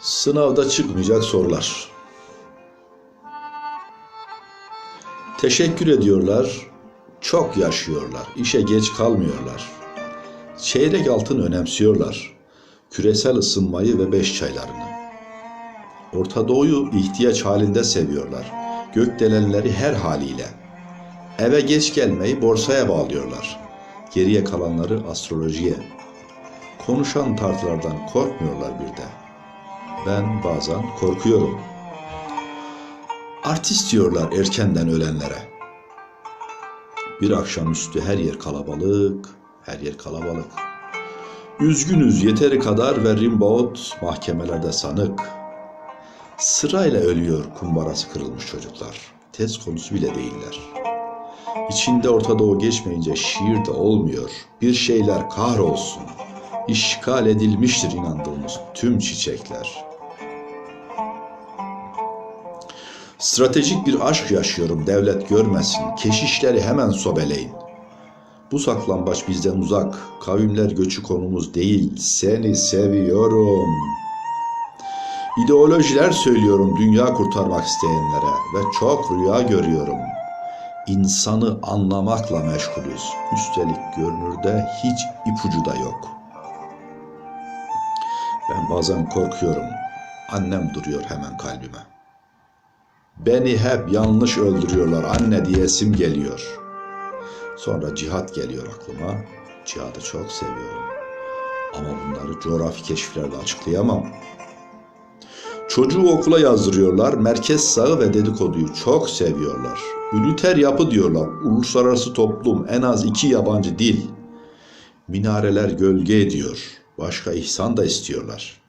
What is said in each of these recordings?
Sınavda çıkmayacak sorular. Teşekkür ediyorlar, çok yaşıyorlar, işe geç kalmıyorlar. Çeyrek altın önemsiyorlar, küresel ısınmayı ve beş çaylarını. Orta Doğu'yu ihtiyaç halinde seviyorlar, gökdelenleri her haliyle. Eve geç gelmeyi borsaya bağlıyorlar, geriye kalanları astrolojiye. Konuşan tartılardan korkmuyorlar bir de. Ben bazen korkuyorum. Artist diyorlar erkenden ölenlere. Bir akşamüstü her yer kalabalık, her yer kalabalık. Üzgünüz yeteri kadar ve rimbaud mahkemelerde sanık. Sırayla ölüyor kumbarası kırılmış çocuklar. Tez konusu bile değiller. İçinde Orta Doğu geçmeyince şiir de olmuyor. Bir şeyler kahrolsun. İşgal edilmiştir inandığımız tüm çiçekler.'' Stratejik bir aşk yaşıyorum devlet görmesin. Keşişleri hemen sobeleyin. Bu saklambaç bizden uzak. Kavimler göçü konumuz değil. Seni seviyorum. İdeolojiler söylüyorum dünya kurtarmak isteyenlere ve çok rüya görüyorum. İnsanı anlamakla meşgulüz. Üstelik görünürde hiç ipucu da yok. Ben bazen korkuyorum. Annem duruyor hemen kalbime. Beni hep yanlış öldürüyorlar anne diyesim geliyor. Sonra cihat geliyor aklıma. Cihadı çok seviyorum. Ama bunları coğrafi keşiflerle açıklayamam. Çocuğu okula yazdırıyorlar. Merkez sağı ve dedikoduyu çok seviyorlar. Üniter yapı diyorlar. Uluslararası toplum en az iki yabancı dil. Minareler gölge ediyor. Başka ihsan da istiyorlar.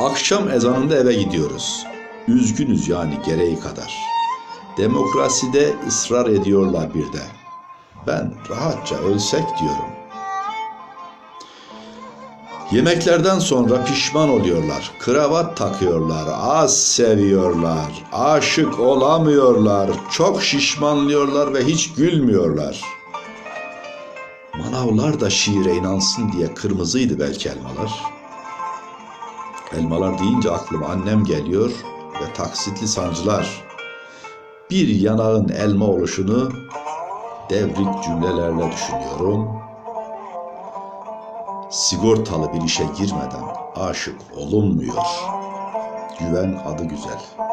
Akşam ezanında eve gidiyoruz. Üzgünüz yani gereği kadar. Demokraside ısrar ediyorlar bir de. Ben rahatça ölsek diyorum. Yemeklerden sonra pişman oluyorlar. Kravat takıyorlar, az seviyorlar, aşık olamıyorlar, çok şişmanlıyorlar ve hiç gülmüyorlar. Manavlar da şiire inansın diye kırmızıydı belki elmalar. Elmalar deyince aklıma annem geliyor ve taksitli sancılar. Bir yanağın elma oluşunu devrik cümlelerle düşünüyorum. Sigortalı bir işe girmeden aşık olunmuyor. Güven adı güzel.